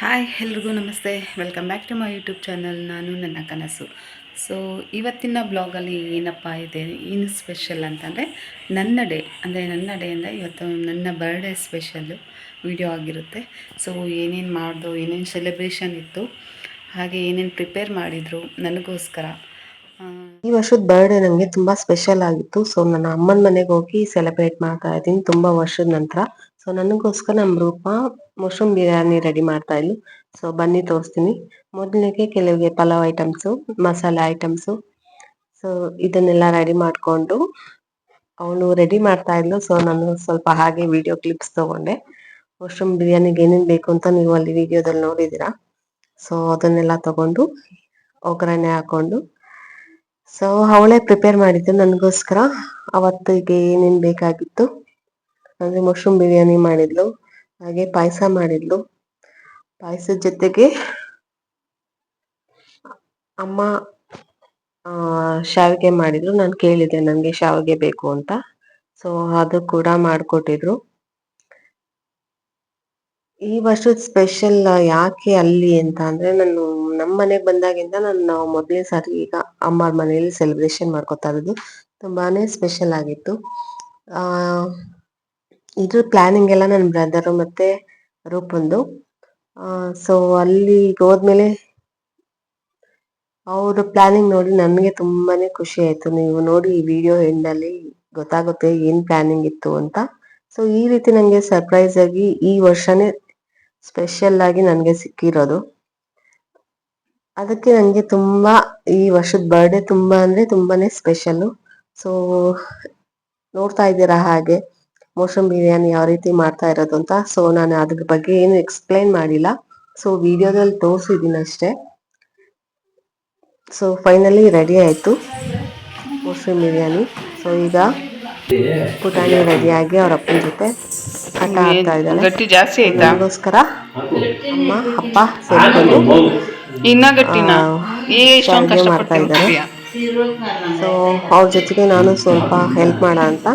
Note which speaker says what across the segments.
Speaker 1: Hi ಎಲ್ರಿಗೂ ನಮಸ್ತೆ. Welcome back to my YouTube channel ನಾನು ನನ್ನ ಕನಸು. ಸೊ ಇವತ್ತಿನ ಬ್ಲಾಗಲ್ಲಿ ಏನಪ್ಪ ಇದೆ? ಏನು ಸ್ಪೆಷಲ್ ಅಂತಂದರೆ, ನನ್ನ ಡೇ ಅಂದರೆ ನನ್ನ ಡೇ ಅಂದರೆ ಇವತ್ತು ನನ್ನ ಬರ್ಡೇ ಸ್ಪೆಷಲ್ಲು ವಿಡಿಯೋ ಆಗಿರುತ್ತೆ. ಸೊ ಏನೇನು ಮಾಡಿದ್ರು ಏನೇನು ಸೆಲೆಬ್ರೇಷನ್ ಇತ್ತು, ಹಾಗೆ ಏನೇನು ಪ್ರಿಪೇರ್ ಮಾಡಿದರು ನನಗೋಸ್ಕರ.
Speaker 2: ಈ ವರ್ಷದ ಬರ್ಡೇ ನನಗೆ ತುಂಬ ಸ್ಪೆಷಲ್ ಆಗಿತ್ತು. ಸೊ ನನ್ನ ಅಮ್ಮನ ಮನೆಗೆ ಹೋಗಿ ಸೆಲೆಬ್ರೇಟ್ ಮಾಡ್ತಾ ಇದ್ದೀನಿ. ತುಂಬ ವರ್ಷದ ನಂತರ. ಸೊ ನನಗೋಸ್ಕರ ನಮ್ಮ ರೂಪ ಮಶ್ರೂಮ್ ಬಿರಿಯಾನಿ ರೆಡಿ ಮಾಡ್ತಾ ಇದ್ಲು. ಸೊ ಬನ್ನಿ ತೋರಿಸ್ತೀನಿ. ಮೊದಲಿಗೆ ಕೆಲವಿಗೆ ಪಲಾವ್ ಐಟಮ್ಸು ಮಸಾಲೆ ಐಟಮ್ಸು ಸೊ ಇದನ್ನೆಲ್ಲ ರೆಡಿ ಮಾಡಿಕೊಂಡು ಅವಳು ರೆಡಿ ಮಾಡ್ತಾ ಇದ್ಲು. ಸೊ ನಾನು ಸ್ವಲ್ಪ ಹಾಗೆ ವಿಡಿಯೋ ಕ್ಲಿಪ್ಸ್ ತಗೊಂಡೆ. ಮಶ್ರೂಮ್ ಬಿರಿಯಾನಿಗೆ ಏನೇನು ಬೇಕು ಅಂತ ನೀವು ಅಲ್ಲಿ ವಿಡಿಯೋದಲ್ಲಿ ನೋಡಿದ್ದೀರಾ? ಸೊ ಅದನ್ನೆಲ್ಲ ತಗೊಂಡು ಒಗ್ಗರಣೆ ಹಾಕೊಂಡು. ಸೊ ಅವಳೇ ಪ್ರಿಪೇರ್ ಮಾಡಿದ್ದು. ನನಗೋಸ್ಕರ ಅವತ್ತಿಗೆ ಏನೇನು ಬೇಕಾಗಿತ್ತು? ಅಂದ್ರೆ ಮಶ್ರೂಮ್ ಬಿರಿಯಾನಿ ಮಾಡಿದ್ಲು, ಹಾಗೆ ಪಾಯಸ ಮಾಡಿದ್ಲು. ಪಾಯಸದ ಜೊತೆಗೆ ಅಮ್ಮ, ಆ, ಶಾವಿಗೆ ಮಾಡಿದ್ರು. ನಾನು ಕೇಳಿದೆ ನನಗೆ ಶಾವಿಗೆ ಬೇಕು ಅಂತ. ಸೊ ಅದು ಕೂಡ ಮಾಡ್ಕೊಟ್ಟಿದ್ರು. ಈ ವರ್ಷದ ಸ್ಪೆಷಲ್ ಯಾಕೆ ಅಲ್ಲಿ ಅಂತ ಅಂದ್ರೆ, ನಾನು ನಮ್ಮ ಮನೆಗೆ ಬಂದಾಗಿಂದ ನಾನು ಮೊದಲನೇ ಸಾರಿ ಈಗ ಅಮ್ಮರ ಮನೆಯಲ್ಲಿ ಸೆಲೆಬ್ರೇಷನ್ ಮಾಡ್ಕೊತಾ ಇರೋದು. ತುಂಬಾನೇ ಸ್ಪೆಷಲ್ ಆಗಿತ್ತು. ಆ ಇದ್ರ ಪ್ಲಾನಿಂಗ್ ಎಲ್ಲ ನನ್ನ ಬ್ರದರು ಮತ್ತೆ ರೂಪಂದು. ಸೊ ಅಲ್ಲಿ ಹೋದ್ಮೇಲೆ ಅವ್ರ ಪ್ಲಾನಿಂಗ್ ನೋಡಿ ನನಗೆ ತುಂಬಾನೇ ಖುಷಿ ಆಯ್ತು. ನೀವು ನೋಡಿ ಈ ವಿಡಿಯೋ ಎಂಡಲ್ಲಿ ಗೊತ್ತಾಗುತ್ತೆ ಏನ್ ಪ್ಲಾನಿಂಗ್ ಇತ್ತು ಅಂತ. ಸೊ ಈ ರೀತಿ ನಂಗೆ ಸರ್ಪ್ರೈಸ್ ಆಗಿ ಈ ವರ್ಷನೇ ಸ್ಪೆಷಲ್ ಆಗಿ ನನಗೆ ಸಿಕ್ಕಿರೋದು. ಅದಕ್ಕೆ ನನಗೆ ತುಂಬಾ ಈ ವರ್ಷದ ಬರ್ಡೇ ತುಂಬಾ ಅಂದ್ರೆ ತುಂಬಾನೇ ಸ್ಪೆಷಲ್ ಸೊ ನೋಡ್ತಾ ಇದ್ದೀರಾ ಹಾಗೆ? ಮೋಶಮ್ ಬಿರಿಯಾನಿ ಯಾವ ರೀತಿ ಮಾಡ್ತಾ ಇರೋದು ಅಂತ. ಸೊ ನಾನು ಅದ್ರ ಬಗ್ಗೆ ಏನು ಎಕ್ಸ್ಪ್ಲೈನ್ ಮಾಡಿಲ್ಲ. ಸೊ ವಿಡಿಯೋದಲ್ಲಿ ತೋರಿಸಿದ್ದೀನಿ ಅಷ್ಟೇ. ಸೊ ಫೈನಲಿ ರೆಡಿ ಆಯ್ತು ಮೋಶಮ್ ಬಿರಿಯಾನಿ. ಸೊ ಈಗ ಪುಟಾಣಿ ರೆಡಿಯಾಗಿ ಅವ್ರ ಅಪ್ಪನ ಜೊತೆ ಆಟ ಆಡ್ತಾ ಇದ್ದಾರೆ
Speaker 1: ಗಟ್ಟಿ ಜಾಸ್ತಿ ಆಯ್ತಾ?
Speaker 2: ನನಗೋಸ್ಕರ ಅಮ್ಮ ಅಪ್ಪ ಸೇರ್ಕೊಂಡು
Speaker 1: ಇನ್ನ ಗಟ್ಟಿನ?
Speaker 2: ಮಾಡ್ತಾ ಇದ್ದಾರೆ. ಸೊ ಅವ್ರ ಜೊತೆಗೆ ನಾನು ಸ್ವಲ್ಪ ಹೆಲ್ಪ್ ಮಾಡ ಅಂತ.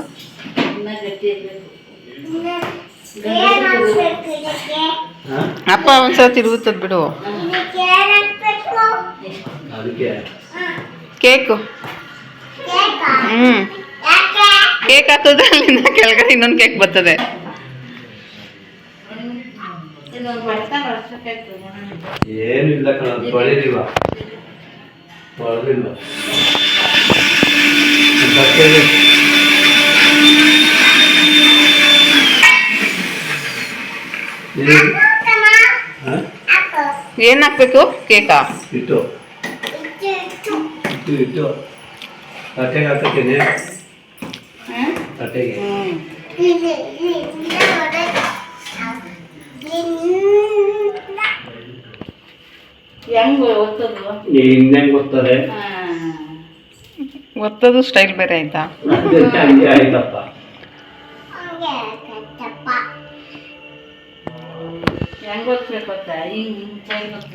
Speaker 1: ಅಪ್ಪ ಒಂದ್ಸಲ ತಿರುಗುತ್ತದ ಬಿಡು. ಕೇಕು. ಹ್ಮ್. ಕೇಕ್ ಹಾಕಿದ್ರೆ ಅಲ್ಲಿಂದ ಕೆಳಗಡೆ ಇನ್ನೊಂದು ಕೇಕ್ ಬರ್ತದೆ.
Speaker 3: ಏನಿಲ್ಲ ಕಣ ತೊಳೆದಿಲ್ಲ. ತೊಳೆದಿಲ್ಲ ಇದು- ಹ?
Speaker 1: ಏನ್ ಹಾಕ್ಬೇಕು? ಕೇಕಾ.
Speaker 3: ಇಟ್ಟು ಇಟ್ಟು ಇಟ್ಟು ತಟ್ಟೆಗೆ ಹಾಕತ್ತೀನಿ ತಟ್ಟೆಗೆ. ಇನ್ನೇನು ಗೊತ್ತದೆ
Speaker 1: ಒತ್ತದು? ಸ್ಟೈಲ್ ಬೇರೆ ಆಯ್ತಾ?
Speaker 3: ಅದಕ್ಕೆ ಹಂಗೆ ಆಯ್ತಪ್ಪ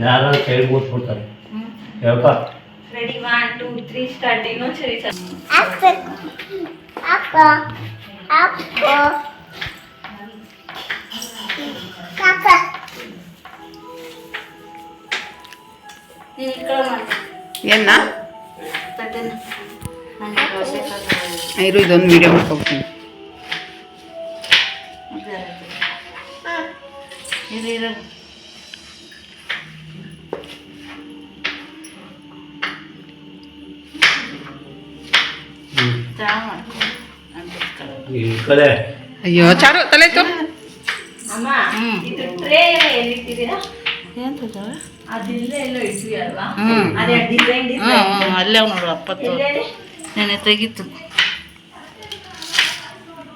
Speaker 3: ಯಾರು ಸೈಡ್ ಕೂತ್ಬಿಡ್ತಾರೆ ಹೇಳ್ಪ.
Speaker 4: Ready one two three start ಇನ್ನೊಂದು ಸರಿ ಸರ್ ನೀನು ಇಟ್ಕೊಳ್ಳೋ ಮಾಡಿ.
Speaker 1: ಏನ
Speaker 4: ತಟ್ಟೆನ ನನಗೆ ದೋಸೆ ಕಲ್ಲು
Speaker 1: ಇರು ಇದೊಂದು ವಿಡಿಯೋ ಮಾಡ್ಕೊಡ್ತೀನಿ
Speaker 3: ಈ
Speaker 1: ಅಯ್ಯೋ ಚಾರು ತಲೆ
Speaker 4: ಅಮ್ಮ ಇದು ಟ್ರೇ ಎಲ್ಲ ಎಲ್ಲಿಟ್ಟಿದ್ದೀರಾ? ಅದಿಲ್ಲೇ ಎಲ್ಲೋ ಇಟ್ವಿ ಅಲ್ವಾ
Speaker 1: ಹ್ಮ್.
Speaker 4: ಅದೇ ಡಿಸೈನ್ ಡಿಸೈನ್
Speaker 1: ಅಲ್ಲೇ ನೋಡು ಅಪ್ಪತ್ತು? ನೆನೆ ತೆಗಿತು.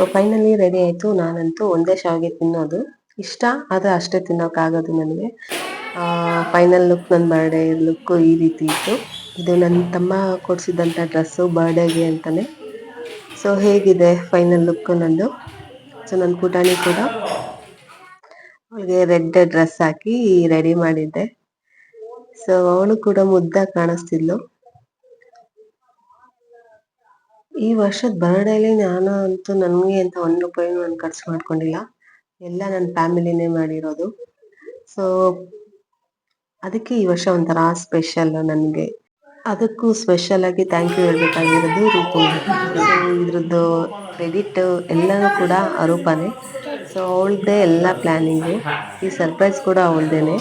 Speaker 2: ಸೊ ಫೈನಲಿ ರೆಡಿ ಆಯ್ತು. ನಾನಂತೂ ಒಂದೇ ಶಾವಿಗೆ ತಿನ್ನೋದು. ಇಷ್ಟ, ಆದ್ರೆ ಅಷ್ಟೇ ತಿನ್ನೋಕ್ಕಾಗೋದು ನನಗೆ. ಫೈನಲ್ ಲುಕ್ ನನ್ನ ಬರ್ಡೇ ಲುಕ್ ಈ ರೀತಿ ಇತ್ತು. ಇದು ನನ್ನ ತಮ್ಮ ಕೊಡಿಸಿದಂಥ ಡ್ರೆಸ್ಸು ಬರ್ಡೇಗೆ ಅಂತಲೇ ಸೊ ಹೇಗಿದೆ ಫೈನಲ್ ಲುಕ್ ನಂದು? ಸೊ ನನ್ನ ಪುಟಾಣಿ ಕೂಡ ಅವಳಿಗೆ ರೆಡ್ ಡ್ರೆಸ್ ಹಾಕಿ ರೆಡಿ ಮಾಡಿದ್ದೆ. ಸೊ ಅವಳು ಕೂಡ ಮುದ್ದಾಗಿ ಕಾಣಿಸ್ತಿದ್ಲು. ಈ ವರ್ಷದ ಬರ್ಡೇಲಿ ನಾನು ಅಂತೂ ನನಗೆ ಅಂತ ಒಂದು ರೂಪಾಯಿ ನಾನು ಖರ್ಚು ಮಾಡ್ಕೊಂಡಿಲ್ಲ. ಎಲ್ಲ ನನ್ನ ಫ್ಯಾಮಿಲಿನೇ ಮಾಡಿರೋದು. ಸೊ ಅದಕ್ಕೆ ಈ ವರ್ಷ ಒಂಥರ ಸ್ಪೆಷಲ್ ನನಗೆ. ಅದಕ್ಕೂ ಸ್ಪೆಷಲ್ ಆಗಿ ಥ್ಯಾಂಕ್ ಯು ಹೇಳ್ಬೇಕಾಗಿರೋದು ರೂಪು. ಇದ್ರದ್ದು ಕ್ರೆಡಿಟ್ ಎಲ್ಲನೂ ಕೂಡ ಅರೂಪನೇ. ಸೊ ಅವಳದೇ ಎಲ್ಲ ಪ್ಲ್ಯಾನಿಂಗು ಈ ಸರ್ಪ್ರೈಸ್ ಕೂಡ ಅವಳದೇನೆ.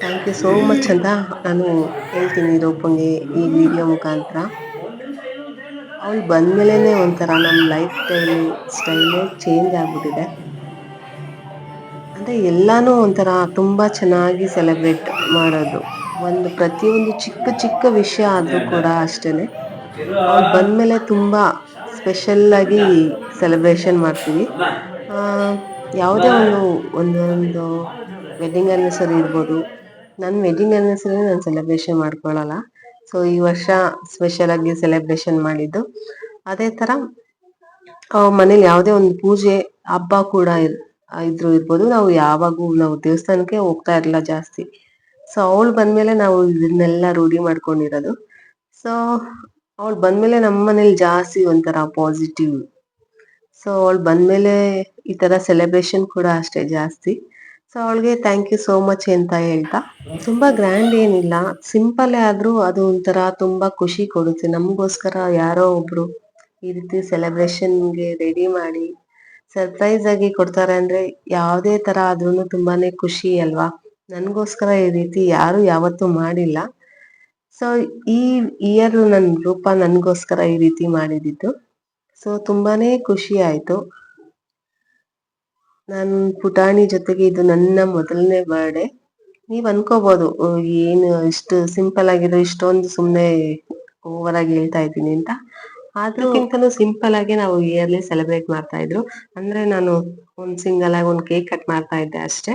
Speaker 2: ಥ್ಯಾಂಕ್ ಯು ಸೋ ಮಚ್ ಅಂತ ನಾನು ಹೇಳ್ತೀನಿ ರೂಪಂಗೆ ಈ ವಿಡಿಯೋ ಮುಖಾಂತರ. ಅವಳು ಬಂದಮೇಲೆ ಒಂಥರ ನಮ್ಮ ಲೈಫ್ ಸ್ಟೈಲ್ ಸ್ಟೈಲೇ ಚೇಂಜ್ ಆಗಿಬಿಟ್ಟಿದೆ. ಅಂದರೆ ಎಲ್ಲನೂ ಒಂಥರ ತುಂಬ ಚೆನ್ನಾಗಿ ಸೆಲೆಬ್ರೇಟ್ ಮಾಡೋದು. ಒಂದು ಪ್ರತಿಯೊಂದು ಚಿಕ್ಕ ಚಿಕ್ಕ ವಿಷಯ ಆದರೂ ಕೂಡ ಅಷ್ಟೇ ಅವ್ಳು ಬಂದಮೇಲೆ ತುಂಬ ಸ್ಪೆಷಲ್ಲಾಗಿ ಸೆಲೆಬ್ರೇಷನ್ ಮಾಡ್ತೀವಿ. ಯಾವುದೇ ಒಂದು, ಒಂದೊಂದು ವೆಡ್ಡಿಂಗ್ ಆ್ಯನಿವರ್ಸರಿ ಇರ್ಬೋದು. ನನ್ನ ವೆಡ್ಡಿಂಗ್ ಆ್ಯನಿವರ್ಸರಿ ನಾನು ಸೆಲೆಬ್ರೇಷನ್ ಮಾಡ್ಕೊಳ್ಳಲ್ಲ. ಸೊ, ಈ ವರ್ಷ ಸ್ಪೆಷಲಾಗಿ ಸೆಲೆಬ್ರೇಷನ್ ಮಾಡಿದ್ದು. ಅದೇ ತರ ಮನೇಲಿ ಯಾವುದೇ ಒಂದು ಪೂಜೆ, ಹಬ್ಬ ಕೂಡ ಇದ್ರು ಇರ್ಬೋದು. ನಾವು ಯಾವಾಗೂ ನಾವು ದೇವಸ್ಥಾನಕ್ಕೆ ಹೋಗ್ತಾ ಇರಲಿಲ್ಲ ಜಾಸ್ತಿ. ಸೊ ಅವಳು ಬಂದ್ಮೇಲೆ ನಾವು ಇದನ್ನೆಲ್ಲ ರೂಢಿ ಮಾಡ್ಕೊಂಡಿರೋದು. ಸೊ ಅವಳು ಬಂದ್ಮೇಲೆ ನಮ್ಮ ಮನೇಲಿ ಜಾಸ್ತಿ ಒಂಥರ ಪಾಸಿಟಿವ್ ಸೊ ಅವಳು ಬಂದ್ಮೇಲೆ ಈ ತರ ಸೆಲೆಬ್ರೇಷನ್ ಕೂಡ ಅಷ್ಟೇ ಜಾಸ್ತಿ. ಸೊ ಅವಳಿಗೆ ಥ್ಯಾಂಕ್ ಯು ಸೋ ಮಚ್ ಅಂತ ಹೇಳ್ತಾ. ತುಂಬಾ ಗ್ರ್ಯಾಂಡ್ ಏನಿಲ್ಲ. ಸಿಂಪಲ್ ಆದ್ರೂ ಅದು ಒಂಥರ ತುಂಬಾ ಖುಷಿ ಕೊಡುತ್ತೆ. ನಮಗೋಸ್ಕರ ಯಾರೋ ಒಬ್ರು ಈ ರೀತಿ ಸೆಲೆಬ್ರೇಷನ್ಗೆ ರೆಡಿ ಮಾಡಿ ಸರ್ಪ್ರೈಸ್ ಆಗಿ ಕೊಡ್ತಾರೆ ಅಂದ್ರೆ ಯಾವುದೇ ತರ ಆದ್ರೂ ತುಂಬಾನೇ ಖುಷಿ ಅಲ್ವಾ? ನನಗೋಸ್ಕರ ಈ ರೀತಿ ಯಾರು ಯಾವತ್ತೂ ಮಾಡಿಲ್ಲ. ಸೊ ಈ ಇಯರ್ ನನ್ನ ರೂಪ ನನಗೋಸ್ಕರ ಈ ರೀತಿ ಮಾಡಿದಿದ್ದು ಸೊ ತುಂಬಾನೇ ಖುಷಿ ಆಯ್ತು. ನನ್ ಪುಟಾಣಿ ಜೊತೆಗೆ ಇದು ನನ್ನ ಮೊದಲನೇ ಬರ್ಡೇ ನೀವ್ ಅನ್ಕೋಬಹುದು "ಓ, ಏನು ಇಷ್ಟು ಸಿಂಪಲ್ ಆಗಿರೋ ಇಷ್ಟೊಂದು ಸುಮ್ನೆ ಓವರ್ ಆಗಿ ಹೇಳ್ತಾ ಇದ್ದೀನಿ ಅಂತ. ಅದಕ್ಕಿಂತಲೂ ಸಿಂಪಲ್ ಆಗಿ ನಾವು ಇಯರ್ಲಿ ಸೆಲೆಬ್ರೇಟ್ ಮಾಡ್ತಾ ಇದ್ರು. ಅಂದ್ರೆ ನಾನು ಒಂದ್ ಸಿಂಗಲ್ ಆಗಿ ಒಂದ್ ಕೇಕ್ ಕಟ್ ಮಾಡ್ತಾ ಇದ್ದೆ ಅಷ್ಟೇ.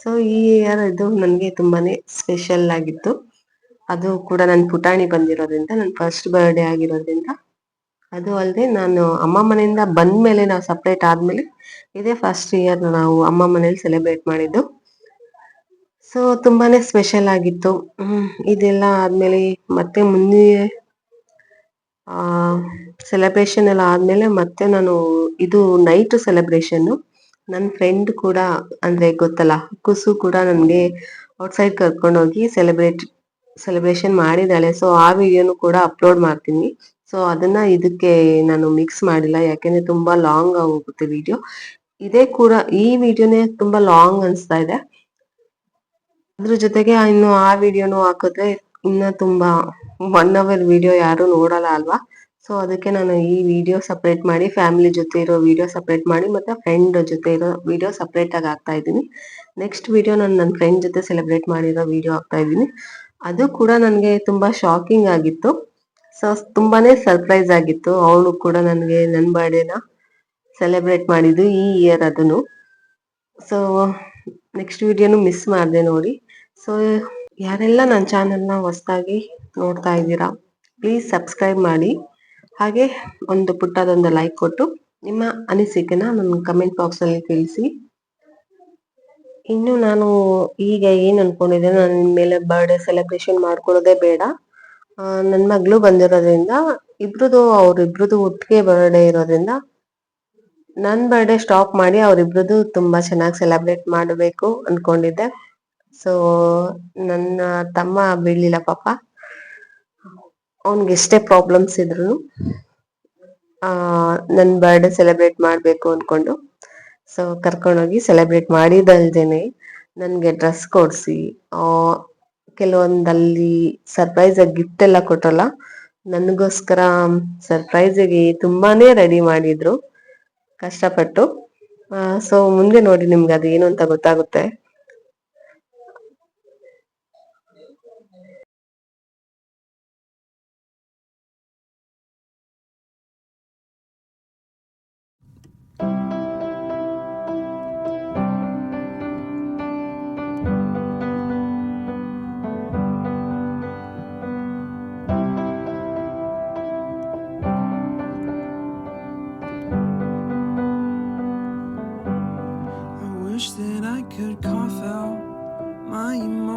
Speaker 2: ಸೊ ಈ ಇಯರ್ ಇದು ನನ್ಗೆ ತುಂಬಾನೇ ಸ್ಪೆಷಲ್ ಆಗಿತ್ತು. ಅದು ಕೂಡ ನನ್ ಪುಟಾಣಿ ಬಂದಿರೋದ್ರಿಂದ ನನ್ ಫಸ್ಟ್ ಬರ್ಡೇ ಆಗಿರೋದ್ರಿಂದ. ಅದು ಅಲ್ಲದೆ ನಾನು ಅಮ್ಮ ಮನೆಯಿಂದ ಬಂದ ಮೇಲೆ ನಾವು ಸಪ್ರೇಟ್ ಆದ್ಮೇಲೆ ಇದೇ ಫಸ್ಟ್ ಇಯರ್ ನಾವು ಅಮ್ಮ ಮನೇಲಿ ಸೆಲೆಬ್ರೇಟ್ ಮಾಡಿದ್ದು. ಸೊ ತುಂಬಾನೇ ಸ್ಪೆಷಲ್ ಆಗಿತ್ತು. ಇದೆಲ್ಲ ಆದ್ಮೇಲೆ ಮತ್ತೆ ಮುಂದೆ ಸೆಲೆಬ್ರೇಷನ್ ಎಲ್ಲ ಆದ್ಮೇಲೆ ಮತ್ತೆ ನಾನು ಇದು ನೈಟ್ ಸೆಲೆಬ್ರೇಷನ್ ನನ್ನ ಫ್ರೆಂಡ್ ಕೂಡ, ಅಂದ್ರೆ ಗೊತ್ತಲ್ಲ, ಕುಸು ಕೂಡ ನನ್ಗೆ ಔಟ್ಸೈಡ್ ಕರ್ಕೊಂಡೋಗಿ ಸೆಲೆಬ್ರೇಟ್ ಸೆಲೆಬ್ರೇಷನ್ ಮಾಡಿದ್ದಾಳೆ. ಸೊ ಆ ವಿಡಿಯೋನು ಕೂಡ ಅಪ್ಲೋಡ್ ಮಾಡ್ತೀನಿ. ಸೊ ಅದನ್ನ ಇದಕ್ಕೆ ನಾನು ಮಿಕ್ಸ್ ಮಾಡಿಲ್ಲ. ಯಾಕೆಂದ್ರೆ ತುಂಬಾ ಲಾಂಗ್ ಆಗೋಗುತ್ತೆ ವಿಡಿಯೋ ಇದೇ ಕೂಡ ಈ ವಿಡಿಯೋನೇ ತುಂಬಾ ಲಾಂಗ್ ಅನಿಸ್ತಾ ಇದೆ. ಅದ್ರ ಜೊತೆಗೆ ಇನ್ನು ಆ ವಿಡಿಯೋನು ಹಾಕಿದ್ರೆ ಇನ್ನ ತುಂಬಾ ಒನ್ ಅವರ್ ವಿಡಿಯೋ ಯಾರು ನೋಡಲ್ಲ ಅಲ್ವಾ? ಸೊ ಅದಕ್ಕೆ ನಾನು ಈ ವಿಡಿಯೋ ಸಪ್ರೇಟ್ ಮಾಡಿ ಫ್ಯಾಮಿಲಿ ಜೊತೆ ಇರೋ ವಿಡಿಯೋ ಸಪ್ರೇಟ್ ಮಾಡಿ, ಮತ್ತೆ ಫ್ರೆಂಡ್ ಜೊತೆ ಇರೋ ವಿಡಿಯೋ ಸಪ್ರೇಟ್ ಆಗಿ ಹಾಕ್ತಾ ಇದ್ದೀನಿ. ನೆಕ್ಸ್ಟ್ ವಿಡಿಯೋ ನಾನು ನನ್ನ ಫ್ರೆಂಡ್ ಜೊತೆ ಸೆಲೆಬ್ರೇಟ್ ಮಾಡಿರೋ ವಿಡಿಯೋ ಹಾಕ್ತಾ ಇದ್ದೀನಿ. ಅದು ಕೂಡ ನನಗೆ ತುಂಬಾ ಶಾಕಿಂಗ್ ಆಗಿತ್ತು. ಸೊ ತುಂಬಾನೇ ಸರ್ಪ್ರೈಸ್ ಆಗಿತ್ತು. ಅವಳು ಕೂಡ ನನಗೆ ನನ್ನ ಬರ್ಡೇನ ಸೆಲೆಬ್ರೇಟ್ ಮಾಡಿದ್ದು ಈ ಇಯರ್ ಅದನ್ನು. ಸೊ ನೆಕ್ಸ್ಟ್ ವಿಡಿಯೋನು ಮಿಸ್ ಮಾಡಿದೆ ನೋಡಿ. ಸೊ ಯಾರೆಲ್ಲ ನನ್ನ ಚಾನೆಲ್ನ ಹೊಸದಾಗಿ ನೋಡ್ತಾ ಇದ್ದೀರಾ ಪ್ಲೀಸ್ ಸಬ್ಸ್ಕ್ರೈಬ್ ಮಾಡಿ. ಹಾಗೆ ಒಂದು ಪುಟ್ಟದೊಂದು ಲೈಕ್ ಕೊಟ್ಟು ನಿಮ್ಮ ಅನಿಸಿಕೆನ ನನ್ನ ಕಮೆಂಟ್ ಬಾಕ್ಸ್ ಅಲ್ಲಿ ತಿಳಿಸಿ. ಇನ್ನು ನಾನು ಈಗ ಏನು ಅನ್ಕೊಂಡಿದ್ದೆ, ನನ್ನ ಮೇಲೆ ಬರ್ಡೇ ಸೆಲೆಬ್ರೇಷನ್ ಮಾಡ್ಕೊಳ್ಳೋದೇ ಬೇಡ. ನನ್ನ ಮಗಳು ಬಂದಿರೋದ್ರಿಂದ, ಇಬ್ರದು ಅವ್ರಿಬ್ರದು ಒಟ್ಟಿಗೆ ಬರ್ಡೇ ಇರೋದ್ರಿಂದ ನನ್ನ ಬರ್ಡೇ ಸ್ಟಾಪ್ ಮಾಡಿ ಅವರಿಬ್ರದ್ದು ತುಂಬಾ ಚೆನ್ನಾಗಿ ಸೆಲೆಬ್ರೇಟ್ ಮಾಡಬೇಕು ಅನ್ಕೊಂಡಿದ್ದೆ. ಸೊ ನನ್ನ ತಮ್ಮ ಬೀಳಲಿಲ್ಲ ಪಾಪ. ಅವನ್ಗೆ ಎಷ್ಟೇ ಪ್ರಾಬ್ಲಮ್ಸ್ ಇದ್ರು ಆ, ನನ್ ಬರ್ಡೇ ಸೆಲೆಬ್ರೇಟ್ ಮಾಡಬೇಕು ಅನ್ಕೊಂಡು ಸೊ ಕರ್ಕೊಂಡೋಗಿ ಸೆಲೆಬ್ರೇಟ್ ಮಾಡಿದಲ್ದೇನೆ ನನಗೆ ಡ್ರೆಸ್ ಕೊಡಿಸಿ ಕೆಲವೊಂದಲ್ಲಿ ಸರ್ಪ್ರೈಸ್ ಆಗಿ ಗಿಫ್ಟ್ ಎಲ್ಲ ಕೊಟ್ರಲ್ಲ, ನನಗೋಸ್ಕರ ಸರ್ಪ್ರೈಸ್ ಆಗಿ ತುಂಬಾನೇ ರೆಡಿ ಮಾಡಿದ್ರು, ಕಷ್ಟಪಟ್ಟು. ಸೊ ಮುಂದೆ ನೋಡಿ ನಿಮ್ಗೆ ಅದು ಏನು ಅಂತ ಗೊತ್ತಾಗುತ್ತೆ.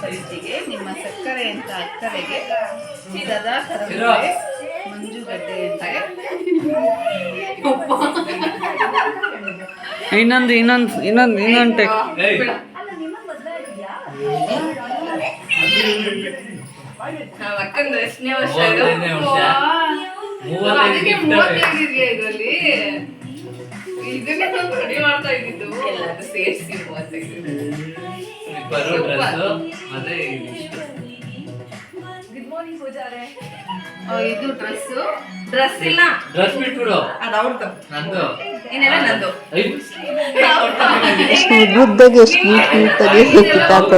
Speaker 1: ಪ್ರೀತಿಯ ಪರಿಚಿಗೆ ನಿಮ್ಮ ಸಕ್ಕರೆ ಅಂತ ಅಕ್ಕರೆಗೆ. ಕರವೇ ಮಂಜುಗಡ್ಡೆ ಅಂತ.
Speaker 5: ಇನ್ನೊಂದು ಇನ್ನೊಂದು ಇನ್ನೊಂದು ಇನ್ನೊಂದು ಟೆಕ್
Speaker 1: ಅಕ್ಕಂದು ಎಷ್ಟನೇ ವರ್ಷ ಅದಕ್ಕೆ ಇದರಲ್ಲಿ. ಇದನ್ನೇ ರೆಡಿ ಮಾಡ್ತಾ ಇದ್ದಿದ್ದು. ಎಲ್ಲರೂ ಸೇರಿಸಿ ಮೂವತ್ತೈದು.
Speaker 5: ಬರೋ ಡ್ರೆಸ್ಸು ಮತ್ತೆ ಇದಿಷ್ಟು.
Speaker 1: ಆ, ಇದು ಡ್ರೆಸ್
Speaker 4: ಡ್ರೆಸ್ ಇಲ್ಲ.
Speaker 5: ಡ್ರೆಸ್ ಬಿಟ್ಬಿಡು.
Speaker 1: ಅದು ಅವ್ರದ್ದು
Speaker 5: ನಂದು.
Speaker 2: ಎಷ್ಟು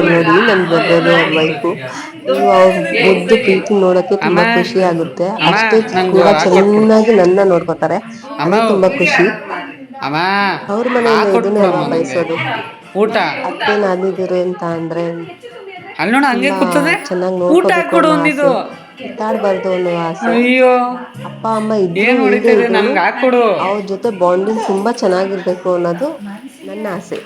Speaker 2: ನೋಡಿ ನನ್ನ ಬ್ರದರ್ ಅವ್ರ ವೈಫು ಅವ್ರ ಮುದ್ದು ಪ್ರೀತಿ ನೋಡಕ್ಕೆ ತುಂಬಾ ಖುಷಿ ಆಗುತ್ತೆ. ಅಷ್ಟೇ ಕೂಡ ಚೆನ್ನಾಗಿ ನನ್ನ ನೋಡ್ಕೋತಾರೆ. ತುಂಬಾ ಖುಷಿ.
Speaker 5: ಅಮ್ಮ
Speaker 2: ಅವ್ರ ಮನೆಯಿಂದ ಇದನ್ನ ಬಯಸೋದು
Speaker 5: ಊಟ?
Speaker 2: ಅತ್ತೆ ನಾದಿದಿರು ಅಂತ ಅಂದ್ರೆ
Speaker 5: ಅಲ್ಲಿ ನೋಡ ಹಂಗೆ ಕೂತದೆ
Speaker 2: ಚೆನ್ನಾಗಿ
Speaker 5: ಊಟ ಕೊಡು
Speaker 2: ಅನ್ನೋ
Speaker 5: ಒಂದಿದು.
Speaker 2: ಆಸೆ. ಕಿತ್ತಾಡ್ಬಾರ್ದು ಅನ್ನೋ ಆಸೆ.
Speaker 5: ಅಯ್ಯೋ.
Speaker 2: ಅಪ್ಪ ಅಮ್ಮ
Speaker 5: ಏನ್ ಹೊಡಿತಿದೆ ನಮ್ಗೆ ಹಾಕೊಡು
Speaker 2: ಅವ್ರ ಜೊತೆ ಬಾಂಡಿಂಗ್ ತುಂಬಾ ಚೆನ್ನಾಗಿರ್ಬೇಕು ಅನ್ನೋದು ನನ್ನ ಆಸೆ.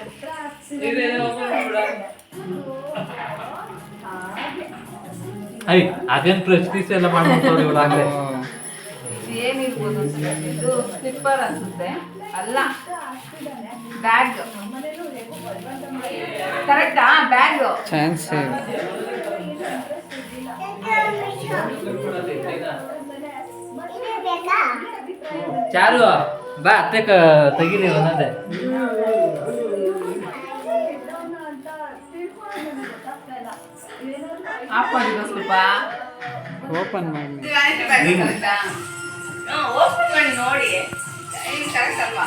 Speaker 3: ಐ ಅದೇನ್ ಪ್ರೆಸ್ಟೀಸ್ ಎಲ್ಲ ಮಾಡ್ಬಿಡ್ತಾವ್ರಿ ಇವ್ರು ಆಗ್ಲೇ.
Speaker 1: ಏನಿರ್ಬೋದು ಇದು ಸ್ಲಿಪ್ಪರ್ ಅನ್ಸುತ್ತೆ. ಅಲ್ಲ ಬ್ಯಾಗ್ ಕರೆಕ್ಟಾ? ಬ್ಯಾಗ್?
Speaker 5: ಚಾನ್ಸ್ ಚಾರು ಬಾ ಅತ್ತೆ ತೆಗೀರಿ ಒಂದೇ
Speaker 1: ಆಫ್ ಮಾಡಿದ್ದು ಸ್ವಲ್ಪ?
Speaker 5: ಓಪನ್ ಮಾಡಿ.
Speaker 4: ಓಪನ್ ಮಾಡಿ ನೋಡಿ.
Speaker 1: ಕರೆಕ್ಟ್ ಅಲ್ವಾ?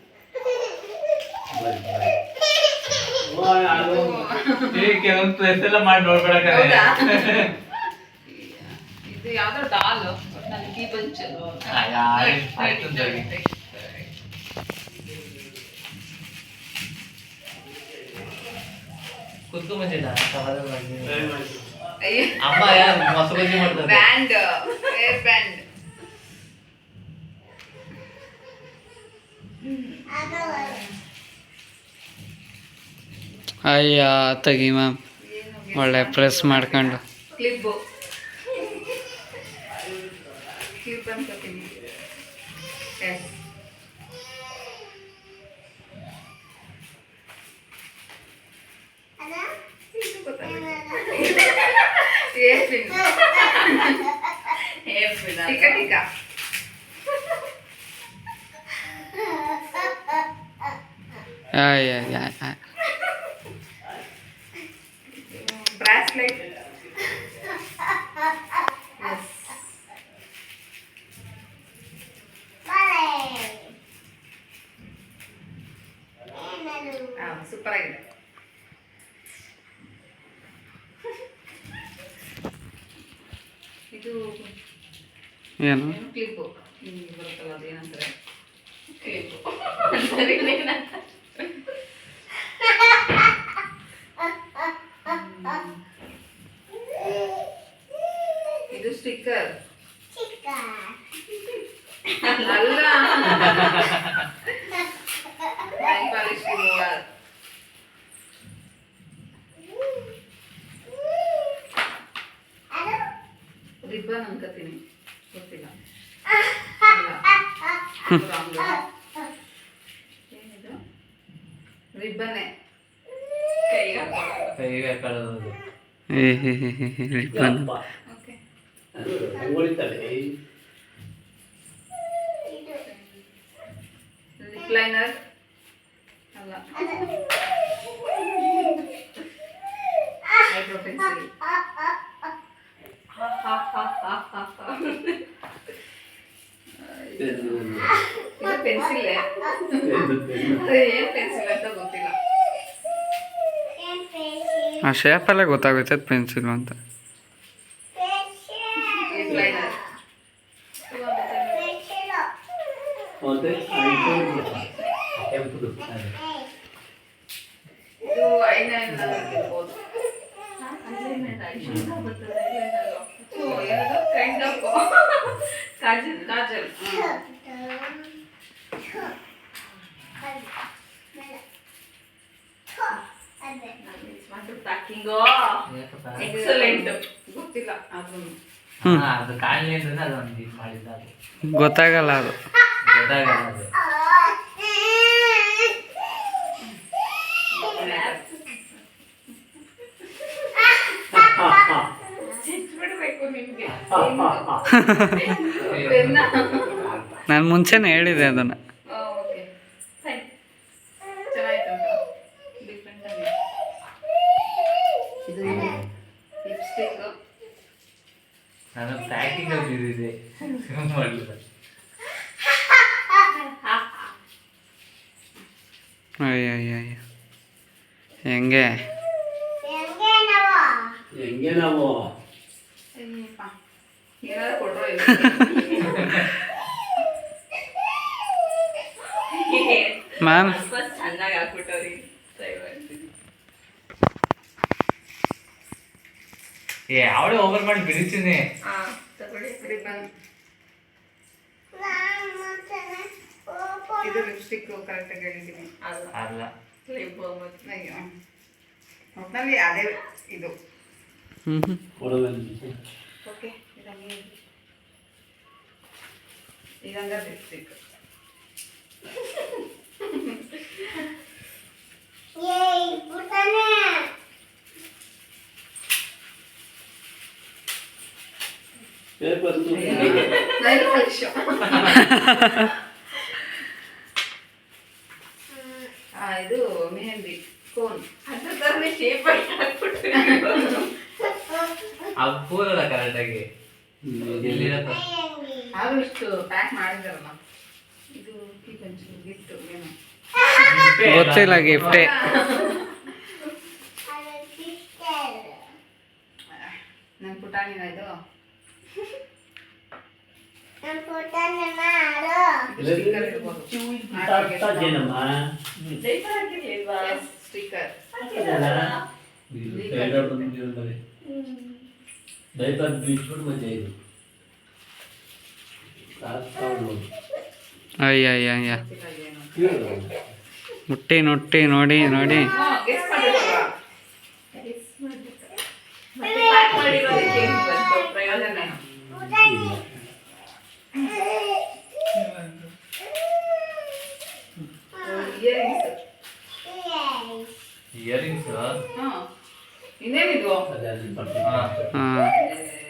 Speaker 3: ಕೆಲವೊಂದು ಪ್ಲೇಸ್ ಎಲ್ಲ ಮಾಡಿ ನೋಡ್ಬೇಡ
Speaker 1: ಹೌದಾ ಇದು ಯಾವ್ದೋ ಡಾಲ್ ಒಟ್ನಲ್ಲಿ ಕೀ ಬಂಚ್
Speaker 5: ಆಯ್ತು ಜೋಗಿ. ಕುತ್ಕೊಂಬಂದಿಲ್ಲ ಅಮ್ಮ ಯಾರು ಮೊಸರು ಬಜ್ಜಿ ಮಾಡ್ತಾರೆ
Speaker 1: ಬ್ಯಾಂಡ್ ಹೇರ್ ಬ್ಯಾಂಡ್
Speaker 5: ಅಯ್ಯ ತೆಗಿ ಮ್ಯಾಮ್ ಒಳ್ಳೆ ಪ್ರೆಸ್ ಮಾಡ್ಕೊಂಡು.
Speaker 1: ಅಯ್ಯ
Speaker 5: ಏನು?
Speaker 1: ಕ್ಲಿಪ್ಪು ನಿಮಗೆ ಬರುತ್ತಲ್ಲ ಅದು ಏನಂತಾರೆ ಕ್ಲಿಪ್ಪು ಇದು ಸ್ಟಿಕ್ಕರ್ ಅಲ್ಲ. ಓಕೆ ಲಿಪ್ ಲೈನರ್ ಅಲ್ಲ ಐಬ್ರೋ ಪೆನ್ಸಿಲ್ ಇದು ಪೆನ್ಸಿಲ್ ಏನ್ ಪೆನ್ಸಿಲ್ ಅಂತ ಗೊತ್ತಿಲ್ಲ
Speaker 5: ಆ ಶೇಪಲ್ಲೇ ಗೊತ್ತಾಗುತ್ತೆ ಪೆನ್ಸಿಲ್ ಅಂತ
Speaker 1: ಲಿಪ್ ಲೈನರ್ ಇದು ಐಲೈನರ್ ಇರ್ಬೋದು ಸೊ ಏನದು kind of kajal kajal
Speaker 4: packing
Speaker 1: excellent
Speaker 4: excellent
Speaker 1: ಗೊತ್ತಿಲ್ಲ ಅದನ್ನು
Speaker 3: ಹಾ, ಅದು ಕಾಣಲಿ ಅಂದ್ರೆ ಅದೊಂದು ಇದು ಮಾಡಿದ್ದ ಅದು
Speaker 5: ಗೊತ್ತಾಗಲ್ಲ ಅದು. ನಾನು ಮುಂಚೆನೆ ಹೇಳಿದೆ ಅದನ್ನು.
Speaker 1: ಇದು
Speaker 3: ನಾನು ಪ್ಯಾಕಿಂಗ್ ಇದಿದೆ ಮಾಡಲಿಲ್ಲ.
Speaker 5: ಅಯ್ಯ ಅಯ್ಯ ಅಯ್ಯ ಹೆಂಗೆ?
Speaker 1: ಹೆಂಗೆ ನಾವು?
Speaker 5: ಮ್ಯಾಮ್?
Speaker 3: ಏ ಅವಳೆ ಓವರ್ ಮಾಡಿ ಬಿಡಿತೀನಿ.
Speaker 4: ಹಾ ತಗೊಳ್ಳಿ
Speaker 1: ರಿಬ್ಬನ್ ಇದು ಲಿಪ್ಸ್ಟಿಕ್ ಕರೆಕ್ಟ್ ಹೇಳಿದ್ದೀನಿ
Speaker 4: ಅಲ್ಲ.
Speaker 3: ಅಲ್ಲ
Speaker 4: ಲಿಪ್ ಬಾಮ್
Speaker 1: ಅಯ್ಯೋ. ಒಟ್ಟಿನಲ್ಲಿ ಅದೇ ಇದು.
Speaker 5: ಹ್ಞೂ ಹ್ಞೂ
Speaker 1: ಓಕೆ ಇದಂಗೆ ಇದಂಗ ಲಿಪ್ಸ್ಟಿಕ್ ನೈಲ್ ಪಾಲಿಶ್ ಆ ಇದು ಮೆಹಂದಿ ಕೋನ್.
Speaker 4: ಅದ್ರ ತರನೇ ಶೇಪ್
Speaker 3: ಅದು ಕೂರಲ್ಲ ಕರೆಕ್ಟಾಗಿ ಎಲ್ಲಿರತ್ತ.
Speaker 1: ಆದ್ರೂ ಇಷ್ಟು ಪ್ಯಾಕ್ ಮಾಡಿದಾರಲ್ಲ ಇದು ಗಿಫ್ಟ್ ಏನು?
Speaker 5: ಗೊತ್ತಿಲ್ಲ ಗಿಫ್ಟೇ.
Speaker 1: ನನ್ನ ಪುಟಾಣಿನ ಇದು. ನನ್ನ ಸ್ಟಿಕ್ಕರ್ ಇರ್ಬೋದು
Speaker 4: ದೈವ ಹಾಕಿರ್ಲಿಲ್ವಾ
Speaker 1: ಸ್ಟಿಕ್ಕರ್
Speaker 6: ಡೈಪರ್ ಬಿಟ್ಬಿಟ್ಟು ಮತ್ತೆ ಇದು
Speaker 5: ಅಯ್ಯ ಅಯ್ಯ ಅಯ್ಯ
Speaker 1: ಏನು
Speaker 5: ಮುಟ್ಟಿ ನುಟ್ಟಿ ನೋಡಿ ನೋಡಿ
Speaker 4: ಮಾಡಿರೋದಕ್ಕೆ ಪ್ರಯೋಜನ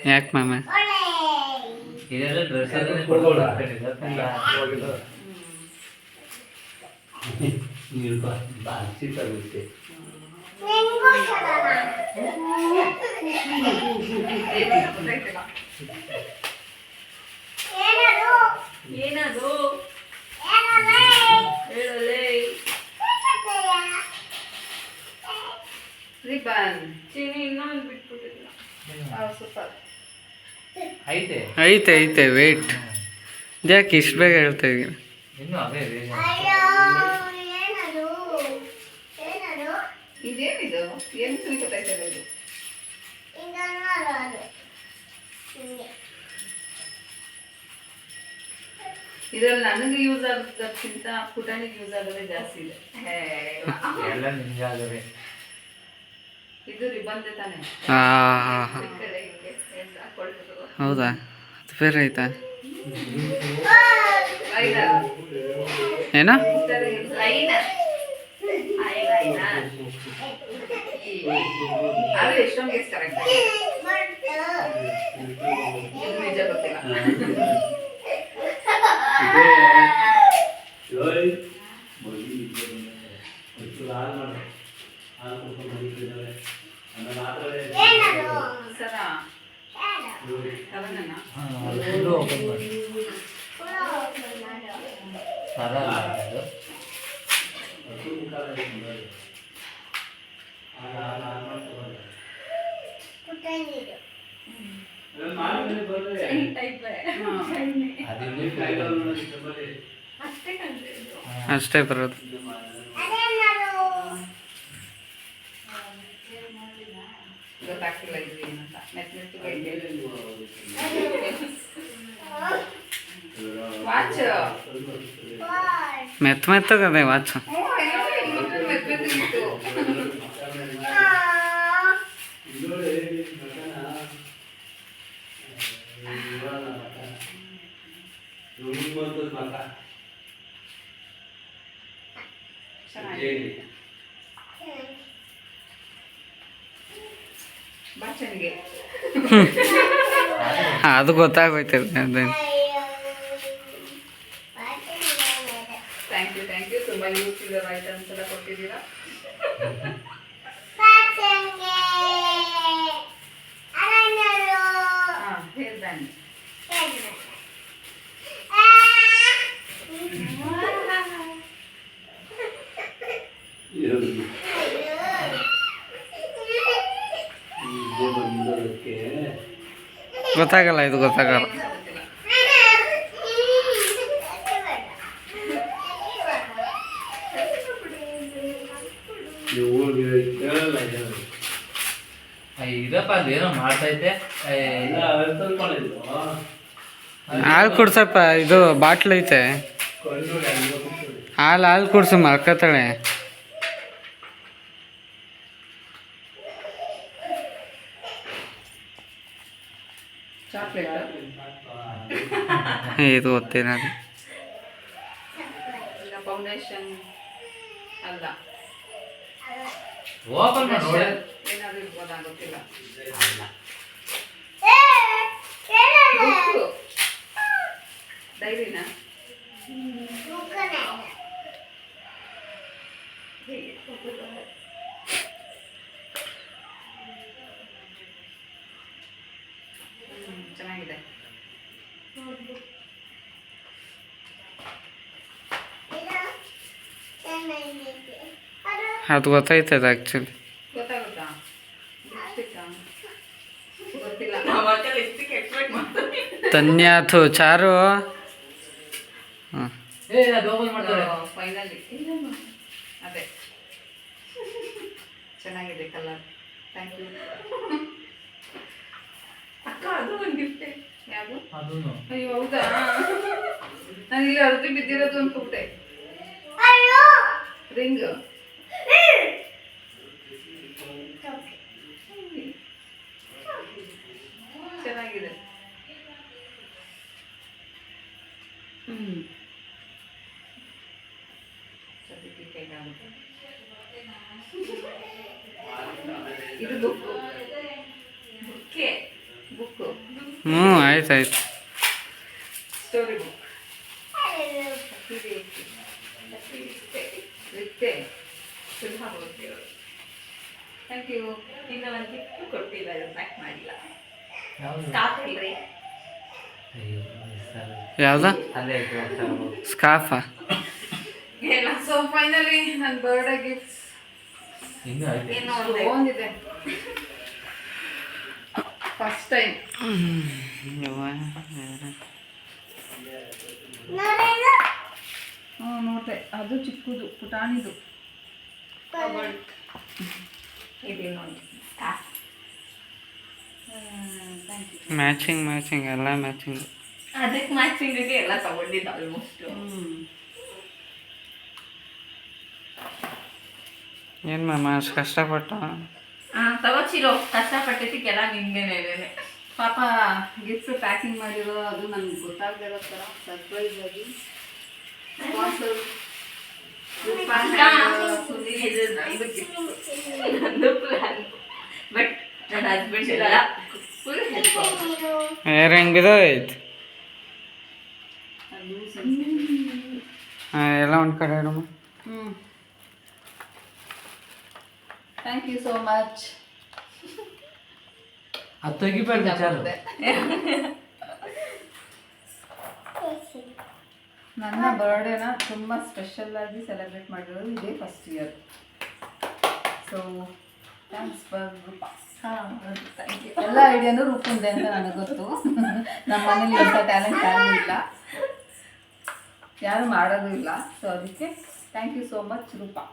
Speaker 5: ಯಾಕೆ ಮ್ಯಾಮ್
Speaker 3: ಇದೆಲ್ಲ ಡ್ರೆಸ್
Speaker 6: ನೀವು ಬಾ- ಬಾಚಿ ತರುತ್ತೆ.
Speaker 4: ಏನದು ಹೇಳಲೇ
Speaker 1: ರಿಬನ್
Speaker 4: ಚೀನಿ ಇನ್ನೊಂದು ಬಿಟ್ಬಿಟ್ಟಿಲ್ಲ
Speaker 1: ಸೂಪರ್
Speaker 3: ಐತೆ.
Speaker 5: ಐತೆ ಐತೆ ವೇಟ್ ಯಾಕೆ ಇಷ್ಟು ಬೇಗ ಹೇಳ್ತಾ ಇದ್ದೀನಿ
Speaker 1: ಇದ್ರಲ್ಲಿ ನನಗೆ ಯೂಸ್ ಆಗೋದಕ್ಕಿಂತ ಪುಟಾಣಿಗೆ ಯೂಸ್ ಆಗೋದೇ ಜಾಸ್ತಿ ಇದೆ. ಹೇ,
Speaker 3: ಎಲ್ಲ ನಿಮ್ಗೆ ಆಗವೆ
Speaker 1: ಇದು ರಿಬನ್ ತಾನೆ.
Speaker 5: ಹೌದಾ? ಅದು ಬೇರೆ ಆಯ್ತಾ. ಏನೋ?
Speaker 1: ಸರಿ, ಲೈನರ್. I liner. ಅದು ಎಷ್ಟೊಂದು ಗೆಸ್ ಕರೆಕ್ಟ್ ಇದು ನಿಜ ಗೊತ್ತಿಲ್ಲ
Speaker 6: ಓಯ್, ಮಗಿ ಇದ್ದಾರೆ. ಒಂಚೂರು ಹಾಲು ಮಾಡು. ಹಾಲು ಕುಡ್ಕೊಂಡು ಮಲಗಿದ್ದಾರೆ. ಆಮೇಲೆ ಆ ಕಡೆ
Speaker 1: ಸರ ಅವನನ್ನ
Speaker 3: ಫುಲ್ಲು ಓಪನ್ ಮಾಡಿ ಸರ ಅಲ್ಲ ಅದು.
Speaker 6: ಹಸು ಮುಖಾಲ ಇದೆ ನೋಡಿ. ಹಾಲು, ಹಾಲು, ಹಾಲು ಮಾಡ್ಕೊಂಡು ಬನ್ನಿ. ಅದನ್ನ ಮಾಡಿದ್ಮೇಲೆ ಬರ್ರಿ.
Speaker 3: ಅದು
Speaker 6: ನೀವು ಕೈಗಳು ನೋಡಿ, ಚಪ್ಪಲಿ.
Speaker 5: ಅಷ್ಟೇ ಬರೋದು
Speaker 1: ಗೊತ್ತಾಗ್ತಿಲ್ಲ ಇದು ಏನಂತ ಮೆತ್ತ ಮೆತ್ತಗೆ ಇದೆ. ವಾಚ್
Speaker 5: ಮೆತ್ತ ಮೆತ್ತಗದೆ ವಾಚ್
Speaker 1: ಮೆತ್ತ
Speaker 5: ಅದು ಗೊತ್ತಾಗೋಯ್ತದೆ
Speaker 1: ಥ್ಯಾಂಕ್ ಯು ಥ್ಯಾಂಕ್ ಯು ತುಂಬ ಯೂಸ್ ಇರೋ ಐಟಮ್ಸ್ ಎಲ್ಲ ಕೊಟ್ಟಿದ್ದೀರಾ? ಹಾಂ ಹೇರ್ ಬ್ಯಾಂಡ್
Speaker 6: ಇರೋದು. ಇದೇ ಬಂದಿರೋದಕ್ಕೆ
Speaker 5: ಗೊತ್ತಾಗಲ್ಲ ಇದು ಗೊತ್ತಾಗಲ್ಲ.
Speaker 3: ಇದಪ್ಪ ಅದೇನೋ ಮಾಡ್ತೈತೆ.
Speaker 5: ಹಾಲು ಕುಡ್ಸಪ್ಪ ಇದು ಬಾಟ್ಲ್ ಐತೆ. ಹಾಲು ಹಾಲು ಕುಡ್ಸು ಮಲ್ಕೋತಾಳೆ ಇದು
Speaker 1: ಗೊತ್ತೇನಾದ ಫೌಂಡೇಶನ್ ಅಲ್ಲ.
Speaker 3: ಓಪನ್ ಮಾಡಿ
Speaker 1: ಏನಾದ್ರು ಇರ್ಬೋದಾ ಗೊತ್ತಿಲ್ಲ. ಡೈರಿನ? ಚೆನ್ನಾಗಿದೆ.
Speaker 5: ಅದು ಗೊತ್ತಾಯ್ತದ ಆ್ಯಕ್ಚುಲಿ ತನ್ಯಾಥು ಚಾರು. ಹಾಂ
Speaker 3: ಏ ಅದು ಓಪನ್ ಮಾಡ್ತಾರೆ.
Speaker 1: ಫೈನಲಿ ಅದೇ. ಚೆನ್ನಾಗಿದೆ ಕಲರ್ ಥ್ಯಾಂಕ್ ಯು
Speaker 4: ಅಕ್ಕ ಅದು ಒಂದು ಗಿಫ್ಟ್
Speaker 1: ಯಾವುದು? ಹೌದಾ? ನಾನು ಇಲ್ಲಿ ಅರ್ಧಿ ಬಿದ್ದಿರೋದು ಅನ್ಕೊಬಿಟ್ಟೆ ರಿಂಗ್. ಚೆನ್ನಾಗಿದೆ. ಸದ್ಯಕ್ಕೆ ಕೈಗಾಗುತ್ತೆ ಇದು ಬುಕ್ಕು ಬುಕ್ಕೆ? ಬುಕ್ಕು
Speaker 5: ಹ್ಞೂ ಆಯ್ತು ಆಯ್ತು
Speaker 1: ಸ್ಟೋರಿ ಬುಕ್ ವಿತ್ತೆ ಸುಲಭ ಓದ್ತೀವರು ಥ್ಯಾಂಕ್ ಯು ಇನ್ನು ಒಂದು ಗಿಫ್ಟ್ ಕೊಟ್ಟಿದ್ದಾರೆ ಪ್ಯಾಕ್ ಮಾಡಿಲ್ಲ ಸ್ಟಾಪ್ ಇಲ್ರಿ
Speaker 5: ಯಾವ್ದ
Speaker 3: ಅಲ್ಲೇ ಐತೆ ಸರ್
Speaker 5: ಸ್ಕಾಫಾ
Speaker 1: ಇಲ್ಲ ಸೊ ಫೈನಲಿ ನನ್ನ ಬರ್ಡೇ ಗಿಫ್ಟ್
Speaker 3: ಇನ್ನು
Speaker 1: ಒಂದಿದೆ ಫಸ್ಟ್ ಟೈಮ್ ಹ್ಞೂ ನೋಡಿದೆ. ಅದು ಚಿಕ್ಕದು ಪುಟಾಣಿದು.
Speaker 4: ಇದೆ ನೋಡಿ.
Speaker 1: ಥ್ಯಾಂಕ್ ಯು
Speaker 5: ಮ್ಯಾಚಿಂಗ್ ಮ್ಯಾಚಿಂಗ್ ಎಲ್ಲ ಮ್ಯಾಚಿಂಗ್
Speaker 4: ಅದಕ್ಕೆ ಮ್ಯಾಚಿಂಗಿಗೆ ಎಲ್ಲ ತಗೊಂಡಿದ್ದು ಆಲ್ಮೋಸ್ಟ್
Speaker 5: ಏನು ಮ್ಯಾಮ್ ಅಷ್ಟು ಕಷ್ಟಪಟ್ಟು?
Speaker 4: ಹಾ ತಗೋಚಿರೋ ಕಷ್ಟಪಟ್ಟಿದ್ದಕ್ಕೆಲ್ಲ ನಿಂಗೇನೆ
Speaker 1: ಪಾಪ ಗಿಫ್ಟ್ ಪ್ಯಾಕಿಂಗ್ ಮಾಡಿರೋ ಅದು ನನಗೆ ಗೊತ್ತಾಗದೇ ಇರೋ ಥರ ಸರ್ಪ್ರೈಸ್ ಆಗಿ.
Speaker 4: ಬಟ್ ನನ್ನ ಹಸ್ಬೆಂಡ್ ಎಲ್ಲ ಫುಲ್ ಹೆಲ್ಪ್
Speaker 5: ಏರ್ ಹೆಂಗ್ ಬಿದ್ದೋಯ್ತು ಹಾಂ ಎಲ್ಲ ಒಂದು ಕಡೆ ಇಡಮ್ಮ
Speaker 1: ಹ್ಞೂ ಥ್ಯಾಂಕ್ ಯು ಸೋ ಮಚ್
Speaker 3: ಅದು ಚಾರು
Speaker 1: ನನ್ನ ಬರ್ಡೇನ ತುಂಬ ಸ್ಪೆಷಲ್ ಆಗಿ ಸೆಲೆಬ್ರೇಟ್ ಮಾಡಿರೋದು ಇದೇ first year so thanks for Roopa ಎಲ್ಲ ಐಡಿಯಾನು ರೂಪುಂದೆ ಅಂತ ನನಗೆ ಗೊತ್ತು. ನಮ್ಮ ಮನೇಲಿ ಎಂಥ ಟ್ಯಾಲೆಂಟ್ ಆಗಲಿಲ್ಲ ಇಲ್ಲ. ಯಾರು ಮಾಡೋದು ಇಲ್ಲ. ಸೊ ಅದಕ್ಕೆ thank you so much Roopa.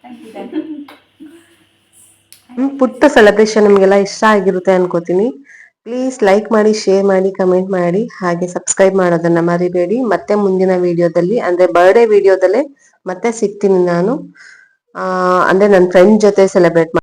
Speaker 1: Thank you thank
Speaker 2: ಪುಟ್ಟ ಸೆಲೆಬ್ರೇಷನ್ ನಿಮಗೆಲ್ಲ ಇಷ್ಟ ಆಗಿರುತ್ತೆ ಅನ್ಕೋತೀನಿ. ಪ್ಲೀಸ್ ಲೈಕ್ ಮಾಡಿ ಶೇರ್ ಮಾಡಿ ಕಮೆಂಟ್ ಮಾಡಿ, ಹಾಗೆ ಸಬ್ಸ್ಕ್ರೈಬ್ ಮಾಡೋದನ್ನ ಮರಿಬೇಡಿ. ಮತ್ತೆ ಮುಂದಿನ ವಿಡಿಯೋದಲ್ಲಿ, ಅಂದ್ರೆ ಬರ್ಡೇ ವಿಡಿಯೋದಲ್ಲೇ ಮತ್ತೆ ಸಿಗ್ತೀನಿ ನಾನು. ಅಂದ್ರೆ ನನ್ನ ಫ್ರೆಂಡ್ ಜೊತೆ ಸೆಲೆಬ್ರೇಟ್